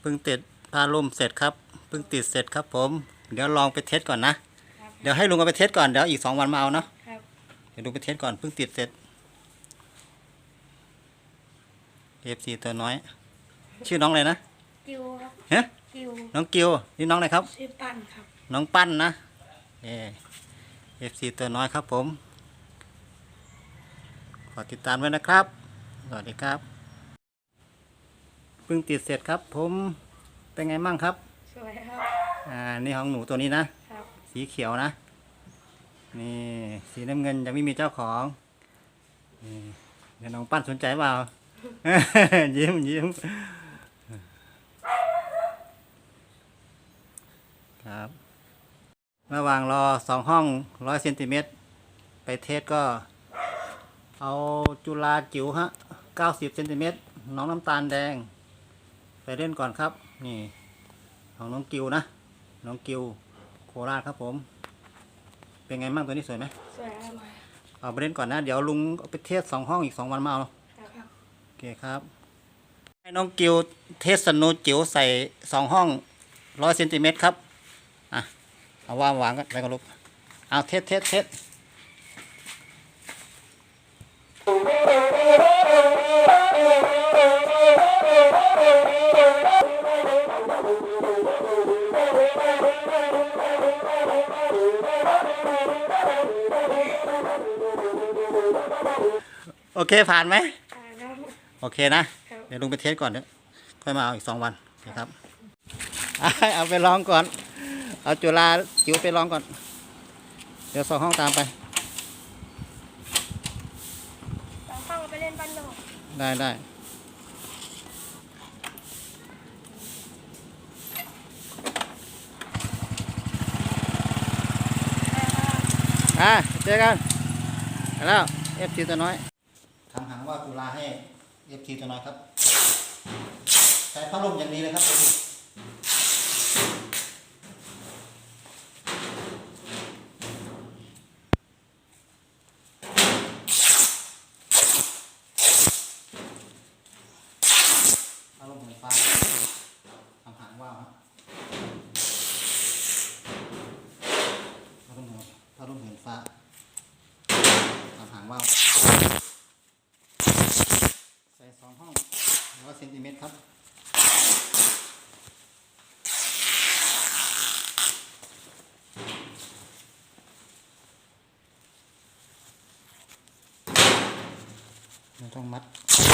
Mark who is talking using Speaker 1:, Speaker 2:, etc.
Speaker 1: เพิ่งติดพาล่มเสร็จครับเพิ่งติดเสร็จครับ ผม เดี๋ยวลองไปเทสก่อนนะ
Speaker 2: ครับ
Speaker 1: เดี๋ยวให้ลุงเอาไปเทสก่อนเดี๋ยวอีกสองวันมาเอาเนาะ
Speaker 2: ครับ
Speaker 1: เดี๋ยวลุงไปเทสก่อนเพิ่งติดเสร็จเอฟซีตัวน้อย ชื่อน้องอะไรนะ
Speaker 2: กิวครับ
Speaker 1: ฮะ
Speaker 2: กิว
Speaker 1: น้องกิวนี่น้องอะไรครับ
Speaker 2: ชื่อปั้นครับ
Speaker 1: น้องปั้นนะเอฟซีตัวน้อยครับผม ขอติดตามไว้นะครับ สวัสดีครับเพิ่งติดเสร็จครับ ผมเป็นไงมั่งครับ
Speaker 2: สวยครับ
Speaker 1: อ่านี่ของหนูตัวนี้นะ
Speaker 2: ครับ
Speaker 1: สีเขียวนะ นี่สีน้ำเงินยังไม่มีเจ้าของนี่เดี๋ยวน้องปั้นสนใจเปล่า ยิ้มยิ้มครับ ระหว่างรอสองห้องร้อยเซนติเมตรไปเทสก็ เอาจุฬาจิ๋วฮะเก้าสิบเซนติเมตรน้องน้ำตาลแดงไป เล่นก่อนครับ นี่ ของน้องกิวนะ น้องกิวโคราชครับผม เป็นไงบ้างตัวนี้สวยไหม
Speaker 2: สวยครับ
Speaker 1: เอาไปเล่นก่อนนะ เดี๋ยวลุงเอาไปเทสสองห้องอีกสองวันมาเอา
Speaker 2: ครับ
Speaker 1: โอเคครับ ให้น้องกิวเทสสนูจิ๋วใส่สองห้องร้อยเซนติเมตรครับ อะ เอาวางวางกันไปกันลูกเอาเทสเทสเทส โอเคผ่านไหม
Speaker 2: อ่าครับ
Speaker 1: โอเคนะ
Speaker 2: ครับ
Speaker 1: เดี๋ยวลุงไปเทสก่อนเดี๋ยวค่อยมาเอาอีกสองวันโอเคครับอะเอาไปลองก่อน เอาจุฬาจิ๋วไปลองก่อน เดี๋ยวสองห้องตามไป
Speaker 2: สองห้องไปเล่นบ้านนอก
Speaker 1: ได้ได้ อะเจอกันแล้วเอฟซีตัวน้อยทำหางว่ากุลาให้เอฟซีตัวน้อยครับใช้พัดลมอย่างดีเลยครับ พัดลมไฟฟ้าทำหางว่าวฮะพัดลมหัว พัดลมหินฟ้าทำหางว่าวใส่สองห้องร้อยเซนติเมตรครับต้องมัด